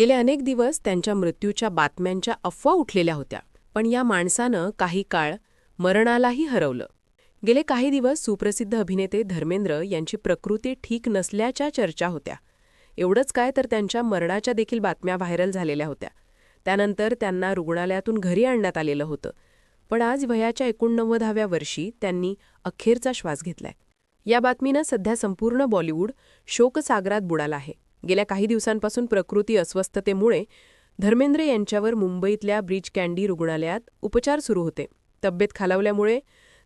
गेले अनेक दिवस त्यांच्या मृत्यूच्या बातम्यांच्या अफवा उठलेल्या होत्या पण या माणसानं काही काळ मरणालाही हरवलं. गेले काही दिवस सुप्रसिद्ध अभिनेते धर्मेंद्र यांची प्रकृती ठीक नसल्याच्या चर्चा होत्या. एवढंच काय तर त्यांच्या मरणाच्या देखील बातम्या व्हायरल झालेल्या होत्या. त्यानंतर त्यांना रुग्णालयातून घरी आणण्यात आलेलं होतं. पण आज वयाच्या एकोणनव्वदाव्या वर्षी त्यांनी अखेरचा श्वास घेतलाय. या बातमीनं सध्या संपूर्ण बॉलिवूड शोकसागरात बुडाला आहे. गेल्या काही दिवसांपासून प्रकृती अस्वस्थतेमुळे धर्मेंद्र यांच्यावर मुंबईतल्या ब्रीच कँडी रुग्णालयात उपचार सुरू होते. तब्येत खालावल्यामुळे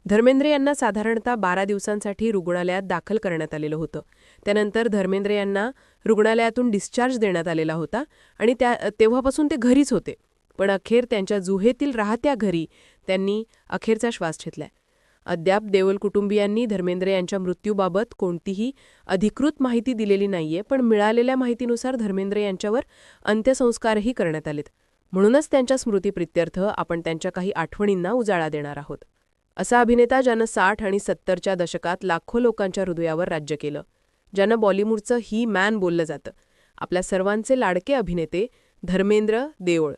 धर्मेंद्र यांना साधारणतः बारा दिवसांसाठी रुग्णालयात दाखल करण्यात आलेलं होतं. त्यानंतर धर्मेंद्र यांना रुग्णालयातून डिस्चार्ज देण्यात आलेला होता आणि त्या तेव्हापासून ते घरीच होते. पण अखेर त्यांच्या जुहेतील राहत्या घरी त्यांनी अखेरचा श्वास घेतलाय. अद्याप देवल कुटुंबियांनी धर्मेंद्र यांच्या मृत्यूबाबत कोणतीही अधिकृत माहिती दिलेली नाहीये पण मिळालेल्या माहितीनुसार धर्मेंद्र यांच्यावर अंत्यसंस्कारही करण्यात आलेत. म्हणूनच त्यांच्या स्मृतीप्रित्यर्थ आपण त्यांच्या काही आठवणींना उजाळा देणार आहोत. असा अभिनेता ज्यानं साठ आणि सत्तरच्या दशकात लाखो लोकांच्या हृदयावर राज्य केलं ज्यानं बॉलिवूडचं ही मॅन बोललं जातं. आपल्या सर्वांचे लाडके अभिनेते धर्मेंद्र देओळ.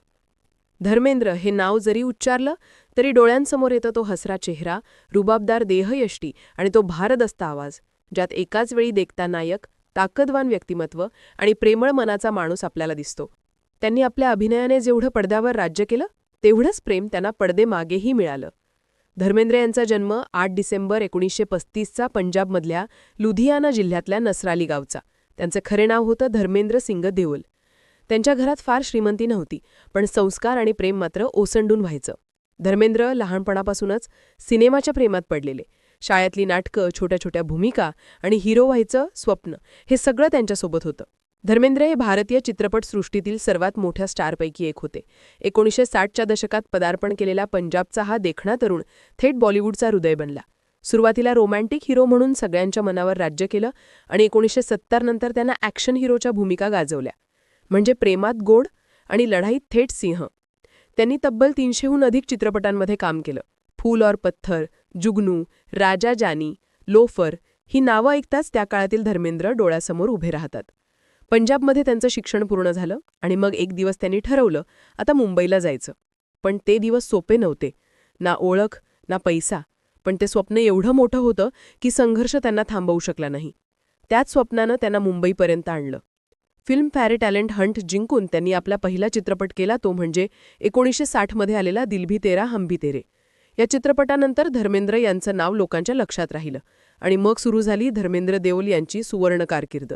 धर्मेंद्र हे नाव जरी उच्चारलं तरी डोळ्यांसमोर येतो तो हसरा चेहरा रुबाबदार देहयष्टी आणि तो भारदस्ता आवाज ज्यात एकाच वेळी देखता नायक ताकदवान व्यक्तिमत्व आणि प्रेमळ मनाचा माणूस आपल्याला दिसतो. त्यांनी आपल्या अभिनयाने जेवढं पडद्यावर राज्य केलं तेवढंच प्रेम त्यांना पडदेमागेही मिळालं. धर्मेंद्र यांचा जन्म आठ डिसेंबर एकोणीसशे पस्तीसचा पंजाबमधल्या लुधियाना जिल्ह्यातल्या नसराली गावचा. त्यांचं खरे नाव होतं धर्मेंद्र सिंग देओल त्यांच्या घरात फार श्रीमंती नव्हती पण संस्कार आणि प्रेम मात्र ओसंडून व्हायचं. धर्मेंद्र लहानपणापासूनच सिनेमाच्या प्रेमात पडलेले. शाळेतली नाटकं छोट्या छोट्या भूमिका आणि हिरो व्हायचं स्वप्न हे सगळं त्यांच्यासोबत होतं. धर्मेंद्र हे भारतीय चित्रपटसृष्टीतील सर्वात मोठ्या स्टारपैकी एक होते. एकोणीसशे साठच्या दशकात पदार्पण केलेला पंजाबचा हा देखणा तरुण थेट बॉलिवूडचा हृदय बनला. सुरुवातीला रोमॅन्टिक हिरो म्हणून सगळ्यांच्या मनावर राज्य केलं आणि एकोणीसशे सत्तर नंतर त्यांना ॲक्शन हिरोच्या भूमिका गाजवल्या. म्हणजे प्रेमात गोड आणि लढाईत थेट सिंह. त्यांनी तब्बल तीनशेहून अधिक चित्रपटांमध्ये काम केलं. फूल और पत्थर जुगनू राजा जानी लोफर ही नावं ऐकताच त्या काळातील धर्मेंद्र डोळ्यासमोर उभे राहतात. पंजाबमध्ये त्यांचं शिक्षण पूर्ण झालं आणि मग एक दिवस त्यांनी ठरवलं आता मुंबईला जायचं. पण ते दिवस सोपे नव्हते. ना ओळख ना पैसा. पण ते स्वप्न एवढं मोठं होतं की संघर्ष त्यांना थांबवू शकला नाही. त्याच स्वप्नानं त्यांना मुंबईपर्यंत आणलं. फिल्म फॅरे टॅलेंट हंट जिंकून त्यांनी आपला पहिला चित्रपट केला तो म्हणजे एकोणीसशे साठमध्ये आलेला दिलभी तेरा हंबी तेरे. या चित्रपटानंतर धर्मेंद्र यांचं नाव लोकांच्या लक्षात राहिलं आणि मग सुरू झाली धर्मेंद्र देओल यांची सुवर्ण कारकीर्द.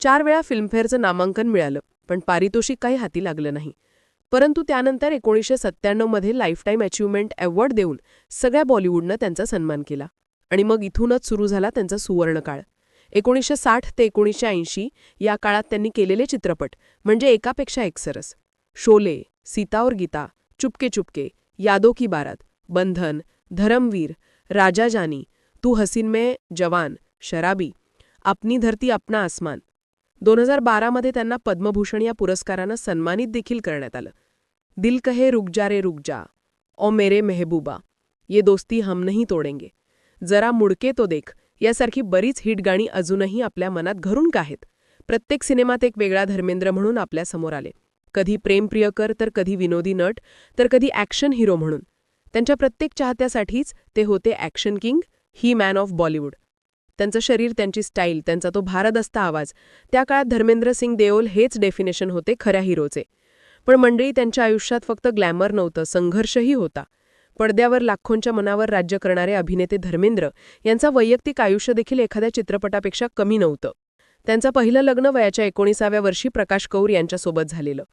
चार वेळा फिल्मफेअरचं नामांकन मिळालं पण पारितोषिक काही हाती लागलं नाही. परंतु त्यानंतर एकोणीसशे सत्त्याण्णवमध्ये लाईफटाईम अचिव्हमेंट अवॉर्ड देऊन सगळ्या बॉलिवूडनं त्यांचा सन्मान केला आणि मग इथूनच सुरू झाला त्यांचा सुवर्णकाळ एकोणीसशे साठ ते एकोणीसशे ऐंशी या काळात त्यांनी केलेले चित्रपट म्हणजे एकापेक्षा एक सरस शोले सीता और गीता चुपके चुपके यादो की बारात बंधन धरमवीर राजा जानी तू हसीन में जवान शराबी अपनी धरती अपना आसमान. दोन हजार बारामध्ये त्यांना पद्मभूषण या पुरस्कारानं सन्मानित देखील करण्यात आलं. दिल कहे रुक जा रे रुक जा ओ मेरे मेहबूबा ये दोस्ती हम नहीं तोडेंगे. जरा मुडके तो देख यासारखी बरीच हिट गाणी अजूनही आपल्या मनात घरून का आहेत? प्रत्येक सिनेमात एक वेगळा धर्मेंद्र म्हणून आपल्यासमोर आले. कधी प्रेमप्रियकर तर कधी विनोदी नट तर कधी ॲक्शन हिरो म्हणून. त्यांच्या प्रत्येक चाहत्यासाठीच ते होते action king he man of Bollywood. त्यांचं शरीर त्यांची स्टाईल त्यांचा तो भारदस्त आवाज त्या काळात धर्मेंद्र सिंग देओल हेच डेफिनेशन होते खऱ्या हिरोचे. पण मंडळी त्यांच्या आयुष्यात फक्त ग्लॅमर नव्हतं संघर्षही होता. पडद्यावर लाखोंच्या मनावर राज्य करणारे अभिनेते धर्मेंद्र यांचा वैयक्तिक आयुष्य देखील एखाद्या चित्रपटापेक्षा कमी नव्हतं. त्यांचं पहिलं लग्न वयाच्या एकोणीसाव्या वर्षी प्रकाश कौर यांच्यासोबत झालेलं.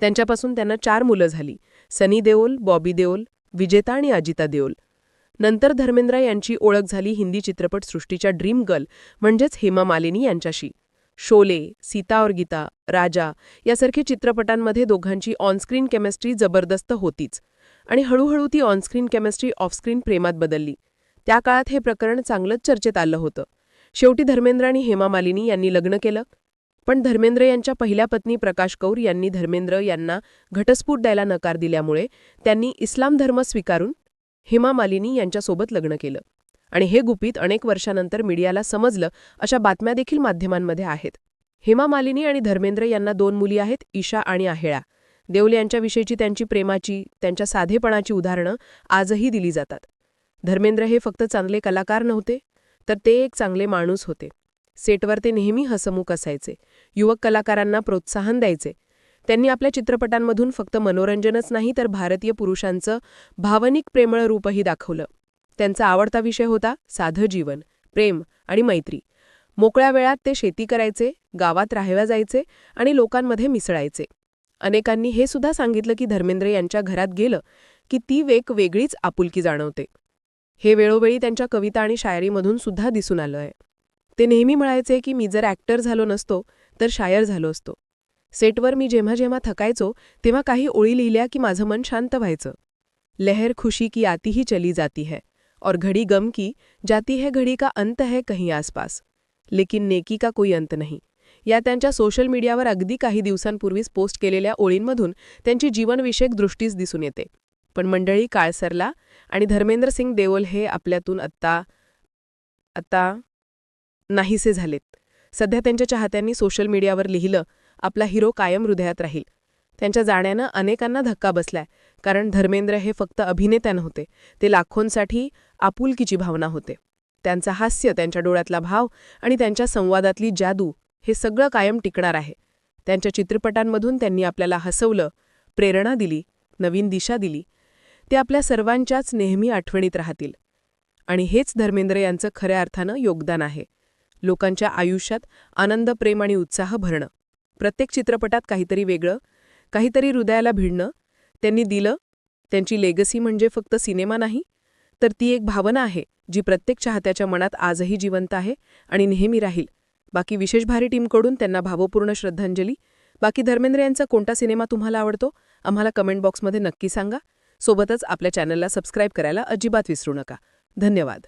त्यांच्यापासून त्यांना चार मुलं झाली. सनी देओल बॉबी देओल विजेता आणि अजिता देओल. नंतर धर्मेंद्र यांची ओळख झाली हिंदी चित्रपटसृष्टीच्या ड्रीम गर्ल म्हणजेच हेमा मालिनी यांच्याशी. शोले सीता और गीता राजा यासारखे चित्रपटांमध्ये दोघांची ऑनस्क्रीन केमिस्ट्री जबरदस्त होतीच. आणि हळूहळू ती ऑनस्क्रीन केमिस्ट्री ऑफस्क्रीन प्रेमात बदलली. त्या काळात हे प्रकरण चांगलंच चर्चेत आलं होतं. शेवटी धर्मेंद्र आणि हेमा मालिनी यांनी लग्न केलं. पण धर्मेंद्र यांच्या पहिल्या पत्नी प्रकाश कौर यांनी धर्मेंद्र यांना घटस्फोट द्यायला नकार दिल्यामुळे त्यांनी इस्लाम धर्म स्वीकारून हेमा मालिनी यांच्यासोबत लग्न केलं. आणि हे गुपित अनेक वर्षानंतर मीडियाला समजलं अशा बातम्या देखील माध्यमांमध्ये आहेत. हेमा मालिनी आणि धर्मेंद्र यांना दोन मुली आहेत ईशा आणि आहेळा देवले यांच्याविषयीची त्यांची प्रेमाची त्यांच्या साधेपणाची उदाहरणं आजही दिली जातात. धर्मेंद्र हे फक्त चांगले कलाकार नव्हते तर ते एक चांगले माणूस होते. सेटवर ते नेहमी हसमुख असायचे युवक कलाकारांना प्रोत्साहन द्यायचे. त्यांनी आपल्या चित्रपटांमधून फक्त मनोरंजनच नाही तर भारतीय पुरुषांचं भावनिक प्रेमळ रूपही दाखवलं. त्यांचा आवडता विषय होता साधं जीवन प्रेम आणि मैत्री. मोकळ्या वेळात ते शेती करायचे गावात राहायला जायचे आणि लोकांमध्ये मिसळायचे. अनेकांनी हे सुद्धा सांगितलं की धर्मेंद्र यांच्या घरात गेलं की ती वेक वेगळीच आपुलकी जाणवते. हे वेळोवेळी त्यांच्या कविता आणि शायरीमधून सुद्धा दिसून आलं आहे. ते नेहमी म्हणायचे की मी जर ॲक्टर झालो नसतो तर शायर झालो असतो. सेटवर मी जेव्हा जेव्हा थकायचो तेव्हा काही ओळी लिहिल्या की माझं मन शांत व्हायचं. लहर खुशी की आती ही चली जाती है और घड़ी गम की जाती है घड़ी का अंत है कहीं आसपास. लेकिन नेकी का कोई अंत नाही. या त्यांच्या सोशल मीडियावर अगदी काही दिवसांपूर्वीच पोस्ट केलेल्या ओळींमधून त्यांची जीवनविषयक दृष्टीच दिसून येते. पण मंडळी काळ सरला आणि धर्मेंद्र सिंग देओल हे आपल्यातून आत्ता आत्ता नाहीसे झालेत. सध्या त्यांच्या चाहत्यांनी सोशल मीडियावर लिहिलं आपला हिरो कायम हृदयात राहील. त्यांच्या जाण्यानं अनेकांना धक्का बसलाय कारण धर्मेंद्र हे फक्त अभिनेत्या नव्हते ते लाखोंसाठी आपुलकीची भावना होते. त्यांचा हास्य त्यांच्या डोळ्यातला भाव आणि त्यांच्या संवादातली जादू हे सगळं कायम टिकणार आहे. त्यांच्या चित्रपटांमधून त्यांनी आपल्याला हसवलं प्रेरणा दिली नवीन दिशा दिली. ते आपल्या सर्वांच्याच नेहमी आठवणीत राहतील. आणि हेच धर्मेंद्र यांचं खऱ्या अर्थानं योगदान आहे. लोकांच्या आयुष्यात आनंद प्रेम आणि उत्साह भरणं. प्रत्येक चित्रपटात काहीतरी वेगळं काहीतरी हृदयाला भिडणं. त्यांनी दिलं त्यांची लेगसी म्हणजे फक्त सिनेमा नाही तर ती एक भावना आहे जी प्रत्येक चाहत्याच्या मनात आजही जिवंत आहे आणि नेहमी राहील. बाकी विशेष भारी टीमकडून त्यांना भावपूर्ण श्रद्धांजली. बाकी धर्मेंद्र यांचा कोणता सिनेमा तुम्हाला आवडतो आम्हाला कमेंट बॉक्समध्ये नक्की सांगा. सोबतच आपल्या चॅनलला सबस्क्राईब करायला अजिबात विसरू नका. धन्यवाद.